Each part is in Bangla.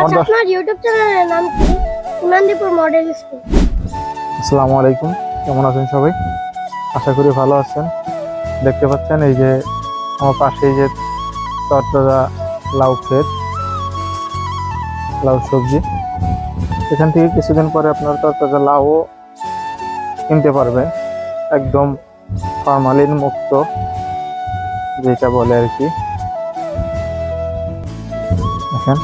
আচ্ছা আপনার ইউটিউব চ্যানেলের নাম কি? Imandipur model school. আসসালামু আলাইকুম কেমন আছেন সবাই? আশা করি ভালো আছেন। দেখতে পাচ্ছেন এই যে আমার পাশে এই যে তরতাজা লাউ ক্ষেত লাউ সবজি। এখান থেকে কিছুদিন পরে আপনার তরতাজা লাউও কিনতে পারবেন। একদম ফরমালিন মুক্ত যেটা বলে আর কি। দেখেন।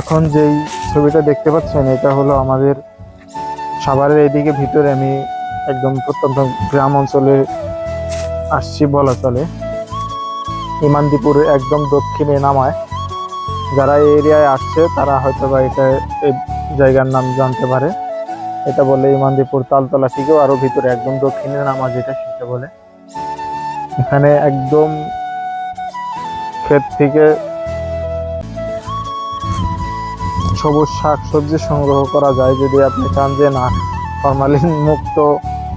এখন যেই ছবিটা দেখতে পাচ্ছেন, এটা হলো আমাদের সাভারের এদিকে ভিতরে আমি একদম প্রত্যন্ত গ্রাম অঞ্চলে আসছি বলা চলে। ইমানদীপুরের একদম দক্ষিণে নামায়। যারা এই এরিয়ায় আসছে, তারা হয়তো বা এটা এই জায়গার নাম জানতে পারে। এটা বলে ইমানদীপুর তালতলা থেকেও আরও ভিতরে একদম দক্ষিণে নামা যেটা সেটা বলে। এখানে একদম ক্ষেত থেকে সবুজ শাক সবজি সংগ্রহ করা যায় যদি আপনি চান যে না, ফরমালিন মুক্ত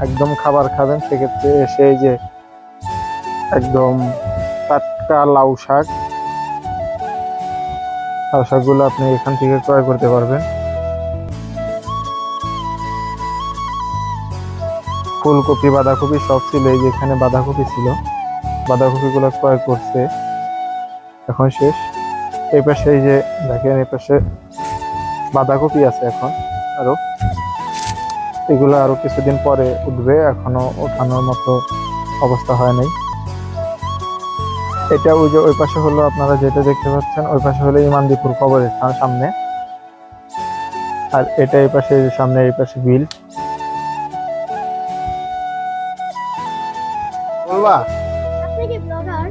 একদম খাবার খাবেন, সেক্ষেত্রে এসে যে একদম টাটকা লাউ শাক, লাউ শাকগুলো আপনি এখান থেকে ক্রয় করতে পারবেন। ফুলকপি, বাঁধাকপি সব ছিল, এই যে এখানে বাঁধাকপি ছিল। বাঁধাকপিগুলো ক্রয় করছে। এখন শেষ। এই পাশে এই যে দেখেন, এই পাশে বাঁধাকপি আছে এখন আরও। এগুলো আরও কিছুদিন পরে উঠবে এখনও ওঠানোর মতো অবস্থা হয় নাই। এটা ওই যে ওই পাশে হলো আপনারা যেটা দেখতে পাচ্ছেন ওই পাশে হলো ইমানদীপুর কবরস্থান সামনে। আর এটা এই পাশে সামনে এই পাশে বিল। বলবা? আপনি কি ব্লগার?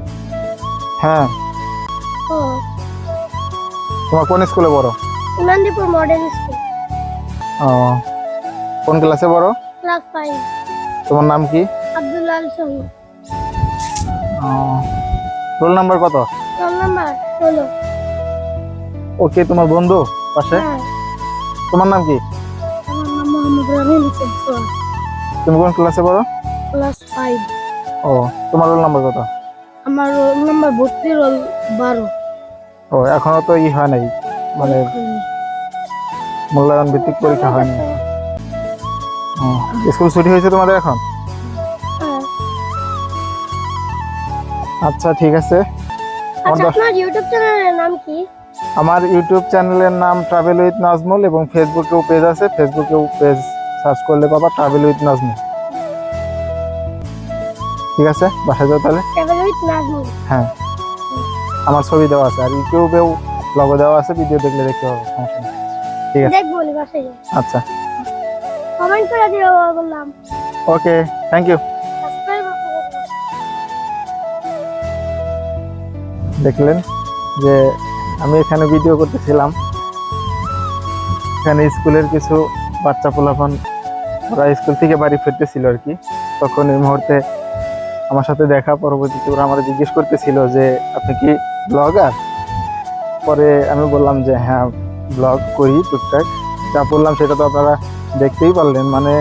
হ্যাঁ। তোমার কোন স্কুলে বড় ইমানদীপুর মডেল স্কুল। ও কোন ক্লাসে বড় ক্লাস ফাইভ। তোমার নাম কি? আব্দুল্লাহ আল শহীদ রোল নাম্বার কত? রোল নাম্বার ষোলো। ওকে তোমার বন্ধু পাশে? হ্যাঁ। তোমার নাম কি? আমার নাম মোহাম্মদ রহিম হোসেন তুমি কোন ক্লাসে পড়ো? Class five. ও তোমার রোল নাম্বার কত? আমার রোল নাম্বার ভর্তি রোল বারো। ও এখনও তো ই হয় নাই। মানে মূল্যায়ন ভিত্তিক পরীক্ষা হয়নি। স্কুল ছুটি হয়েছে তোমাদের এখন? হ্যাঁ। আচ্ছা ঠিক আছে। আমার আচ্ছা দশ- আপনার ইউটিউব চ্যানেলের নাম কি? আমার ইউটিউব চ্যানেলের নাম ট্রাভেল উইথ নাজমুল এবং ফেসবুকেও পেজ আছে। ফেসবুকেও পেজ সার্চ করলে পাবা ট্রাভেল উইথ নাজমুল ঠিক আছে? বাসায় যাও তাহলে। হ্যাঁ। আমার ছবি দেওয়া আছে। আর ইউটিউবেও লগো দেওয়া আছে। ভিডিও দেখলে দেখতে হবে সমস্যা ঠিক আছে। দেখব বাসায় আচ্ছা। কমেন্ট করে দিও বললাম। ওকে থ্যাংক ইউ দেখলেন যে আমি এখানে ভিডিও করতেছিলাম। এখানে স্কুলের কিছু বাচ্চা পোলাপন ওরা স্কুল থেকে বাড়ি ফিরতেছিল আর কি। তখন এই মুহূর্তে আমার সাথে দেখা পরবর্তীতে ওরা আমার জিজ্ঞেস করতেছিল যে আপনি কি ব্লগার পরে আমি বললাম যে হ্যাঁ ব্লগ করি টুকটাক। যা বললাম সেটা তো আপনারা দেখতেই পারলেন। মানে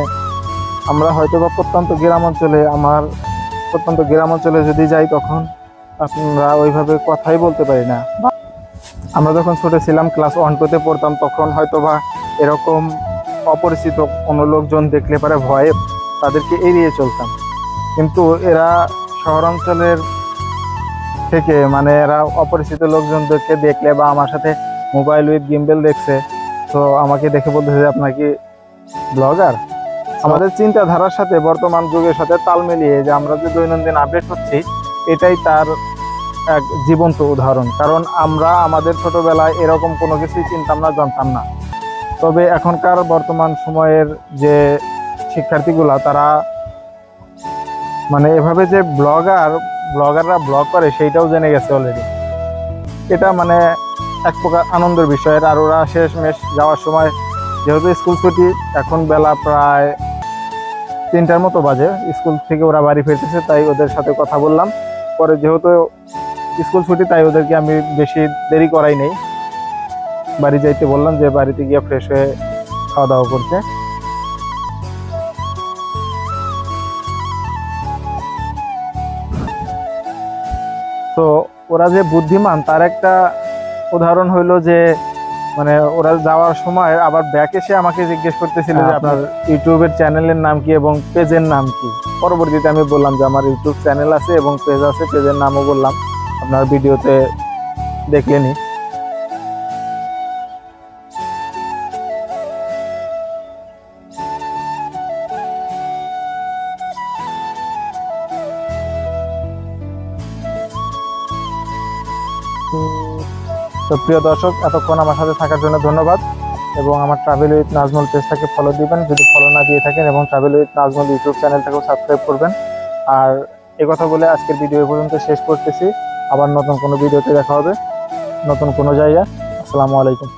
আমরা হয়তো বা প্রত্যন্ত গ্রাম অঞ্চলে, আমার প্রত্যন্ত গ্রাম অঞ্চলে যদি যাই তখন আমরা ওইভাবে কথাই বলতে পারি না। আমরা যখন ছোটো ছিলাম ক্লাস ওয়ান টুতে পড়তাম, তখন হয়তো বা এরকম অপরিচিত কোনো লোকজন দেখলে পারে ভয়ে তাদেরকে এড়িয়ে চলতাম। কিন্তু এরা শহরাঞ্চলের থেকে মানে এরা অপরিচিত লোকজনদেরকে দেখলে বা আমার সাথে মোবাইল উইথ গিম্বেল দেখছে তো আমাকে দেখে বলতেছে যে আপনার কি ব্লগার আমাদের চিন্তাধারার সাথে বর্তমান যুগের সাথে তাল মিলিয়ে যে আমরা যে দৈনন্দিন আপডেট হচ্ছি এটাই তার এক জীবন্ত উদাহরণ। কারণ আমরা আমাদের ছোটবেলায় এরকম কোনো কিছুই চিন্তাম না জানতাম না। তবে এখনকার বর্তমান সময়ের যে শিক্ষার্থীগুলা তারা মানে এভাবে যে ব্লগার ব্লগাররা ব্লগ করে সেইটাও জেনে গেছে অলরেডি এটা মানে এক প্রকার আনন্দের বিষয়। আর ওরা শেষমেশ যাওয়ার সময়, যেহেতু স্কুল ছুটি, এখন বেলা প্রায় তিনটার মতো বাজে। স্কুল থেকে ওরা বাড়ি ফিরতেছে, তাই ওদের সাথে কথা বললাম। পরে যেহেতু স্কুল ছুটি, তাই ওদেরকে আমি বেশি দেরি করাই নেই। বাড়ি যাইতে বললাম যে, বাড়িতে গিয়ে ফ্রেশ হয়ে খাওয়া দাওয়া করতে। তো ওরা যে বুদ্ধিমান, তার একটা উদাহরণ হইল যে মানে ওরা যাওয়ার সময় আবার ব্যাক এসে আমাকে জিজ্ঞেস করতেছিল যে আপনার ইউটিউবের চ্যানেলের নাম কি এবং পেজের নাম কি? পরবর্তীতে আমি বললাম যে আমার ইউটিউব চ্যানেল আছে এবং পেজ আছে পেজের নামও বললাম। আপনার ভিডিওতে দেখলেনি তো প্রিয় দর্শক, এতক্ষণ আমার সাথে থাকার জন্য ধন্যবাদ এবং আমার ট্রাভেল উইথ নাজমুল পেজটাকে ফলো দিবেন। যদি ফলো না দিয়ে থাকেন এবং ট্রাভেল উইথ নাজমুল ইউটিউব চ্যানেলটাকেও সাবস্ক্রাইব করবেন। আর এ কথা বলে আজকের ভিডিও পর্যন্ত শেষ করতেছি। আবার নতুন কোনো ভিডিওতে দেখা হবে। নতুন কোনো জায়গা আসসালামু আলাইকুম।